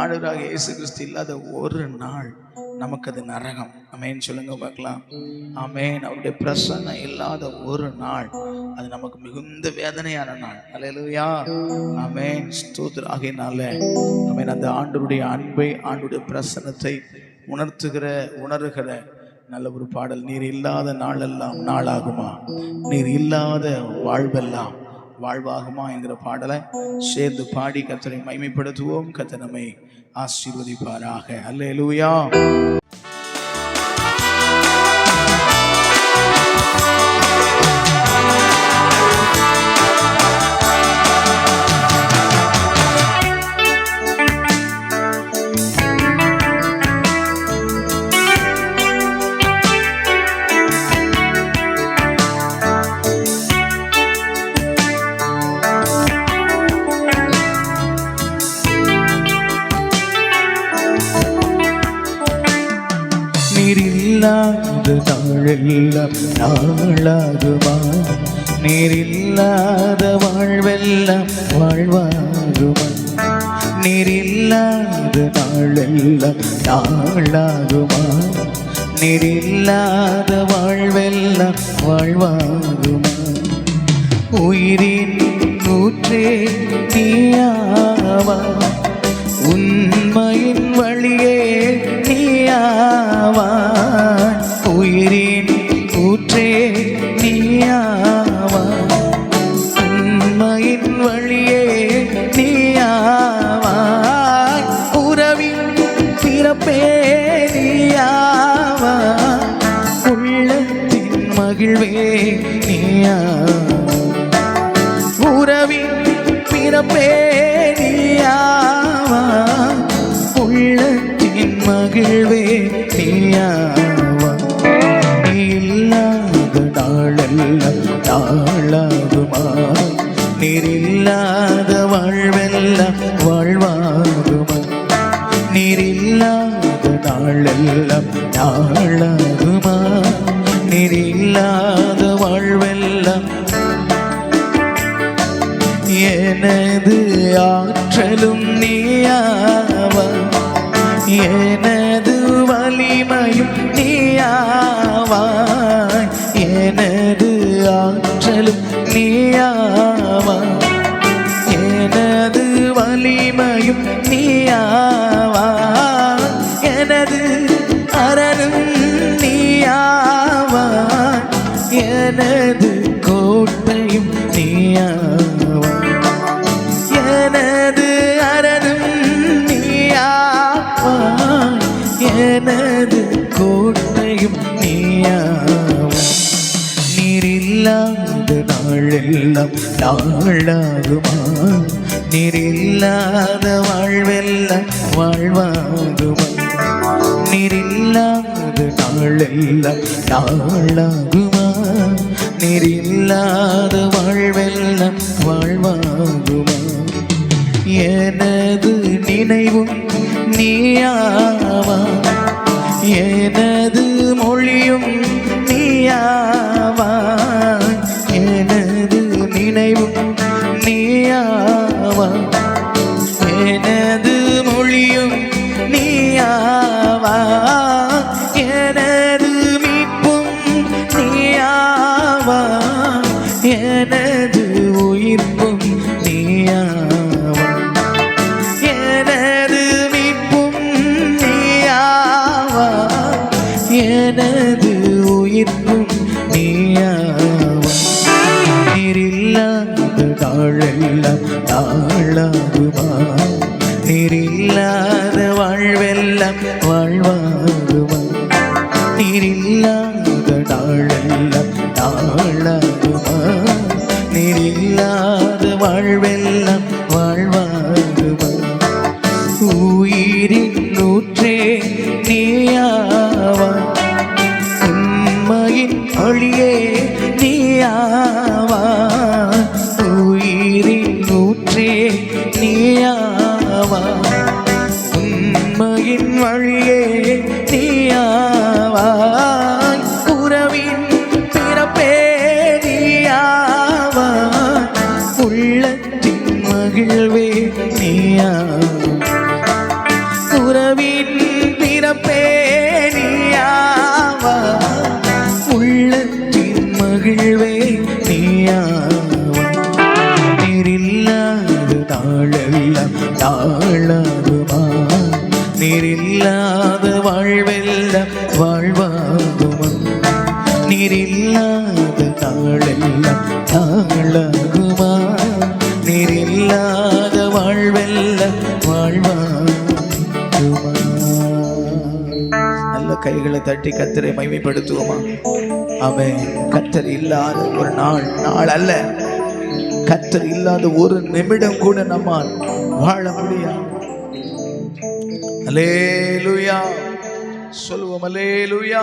ஆண்டவராக இயேசு கிறிஸ்து இல்லாத ஒரு நாள் நமக்கு அது நரகம். அமேன் சொல்லுங்க பார்க்கலாம். அமேன் அவருடைய பிரசன்னம் இல்லாத ஒரு நாள். அது நமக்கு மிகுந்த வேதனையான நாள். அல்லேலூயா. அமேன் ஸ்தோத்திர ஆகையினால அமேன் அந்த ஆண்டருடைய அன்பை ஆண்டுடைய பிரசன்னத்தை உணர்த்துகிற உணர்கிற நல்ல ஒரு பாடல். நீர் இல்லாத நாளெல்லாம் நாளாகுமா? நீர் இல்லாத வாழ்வெல்லாம் வாழ்வாகுமா என்கிற பாடலை சேர்ந்து பாடி கத்தனை மைமைப்படுத்துவோம் கத்தனமை ஆசீர்வதிப்பாராக. அல்லேலூயா எழுவியா நீரில்லாத நாளெல்லாம் நாளாகுமா? நீரில்லாத வாழ்வெல்லாம் வாழ்வாகுமா? நீரில்லாத நாளெல்லாம் நாளாகுமா? நீரில்லாத வாழ்வெல்லாம் வாழ்வாகுமா? உயிரின் நூற்றே நீயாவா உண்மையின் வழியே நீயாவான் உயிரின் ஊற்றே நீயாவான் உண்மையின் வழியே நீயாவான் உறவின் பிறப்பே நீயாவான் உள்ளத்தின் மகிழ்வே நீயா உறவின் பிறப்பே நீயா உள்ளத்தின் மகிழ்வே நீயாவா? நீ இல்லாத நாளெல்லாம் நாளாகுமா நீர் இல்லாத வாழ்வெல்லாம் வாழ்வாகுமா நீர் இல்லாத நாளெல்லாம் நாளாகுமா நீர் இல்லாத வாழ்வெல்லாம் எனது ஆற்றலும் நீயாவா? எனது வலிமையும் நீயாவாய். எனது ஆற்றலும் நீயாவாய். எனது வலிமையும் நீயா நீரில்லாத நாளெல்லாம் நாளாகுமா நீரில்லாத வாழ்வெல்லாம் வாழ்வாகுமா நீரில்லாத நாளெல்லாம் நாளாகுமா நீரில்லாத வாழ்வெல்லாம் வாழ்வாகுமா எனது நினைவும் நீயாவா எனது எனது உயிர்ப்பும் நீயாவா எனது மீட்பும் நீயாவா எனது உயிர்ப்பும் நீயாவா நீரில்லாத நாளெல்லாம் நாளாகுமா நீரில்லாத வாழ்வெல்லாம் வாழ்வாகுமா நீரில்லாத நீரில்லாத வாழ்வெல்லாம் வாழ்வாகுமா உயிரின் நூற்றே நீயாவா உண்மையின் ஒளியே நீயாவா உயிரின் நூற்றே நீயாவா உண்மையின் வழியே நீரில்லாத வாழ்வெல்லாம் வாழ்வாகுமம். நீரில்லாத நாளெல்லாம் நாளாகுமா நீரில்லாத வாழ்வெல்லாம் வாழ்வாகுமா? நல்ல கைகளை தட்டி கத்தரை மைமைப்படுத்துவோமா அவன் கத்தர் இல்லாத ஒரு நாள் நாள் அல்ல. கத்தர் இல்லாத ஒரு நிமிடம் கூட நம்மால் வாழ முடியாது. அலேலுயா சொல்லுவோம் அலேலுயா